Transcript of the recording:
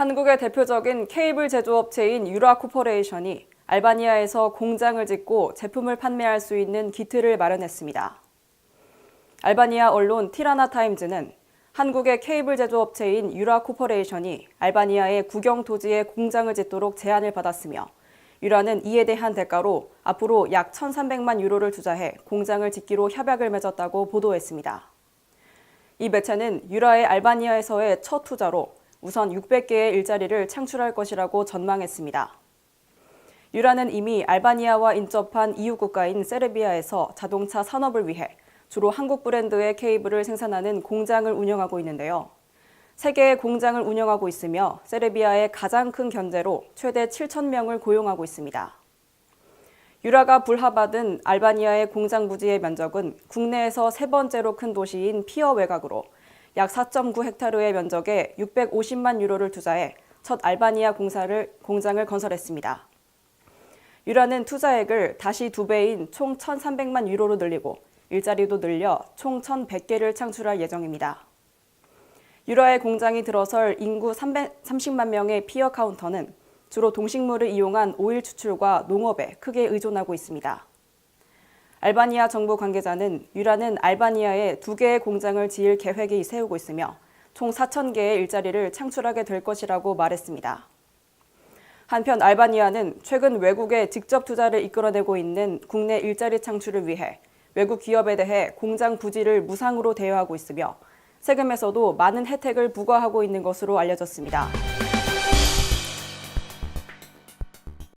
한국의 대표적인 케이블 제조업체인 유라 코퍼레이션이 알바니아에서 공장을 짓고 제품을 판매할 수 있는 기틀을 마련했습니다. 알바니아 언론 티라나 타임즈는 한국의 케이블 제조업체인 유라 코퍼레이션이 알바니아의 국영 토지에 공장을 짓도록 제안을 받았으며 유라는 이에 대한 대가로 앞으로 약 1,300만 유로를 투자해 공장을 짓기로 협약을 맺었다고 보도했습니다. 이 매체는 유라의 알바니아에서의 첫 투자로 우선 600개의 일자리를 창출할 것이라고 전망했습니다. 유라는 이미 알바니아와 인접한 이웃 국가인 세르비아에서 자동차 산업을 위해 주로 한국 브랜드의 케이블을 생산하는 공장을 운영하고 있는데요. 세 개의 공장을 운영하고 있으며 세르비아의 가장 큰 견제로 최대 7천 명을 고용하고 있습니다. 유라가 불합받은 알바니아의 공장 부지의 면적은 국내에서 세 번째로 큰 도시인 피어 외곽으로 약 4.9 헥타르의 면적에 650만 유로를 투자해 첫 알바니아 공사를, 공장을 건설했습니다. 유라는 투자액을 다시 두 배인 총 1,300만 유로로 늘리고 일자리도 늘려 총 1,100개를 창출할 예정입니다. 유라의 공장이 들어설 인구 330만 명의 피어 카운터는 주로 동식물을 이용한 오일 추출과 농업에 크게 의존하고 있습니다. 알바니아 정부 관계자는 유라는 알바니아에 두 개의 공장을 지을 계획이 세우고 있으며 총 4천 개의 일자리를 창출하게 될 것이라고 말했습니다. 한편 알바니아는 최근 외국에 직접 투자를 이끌어내고 있는 국내 일자리 창출을 위해 외국 기업에 대해 공장 부지를 무상으로 대여하고 있으며 세금에서도 많은 혜택을 부과하고 있는 것으로 알려졌습니다.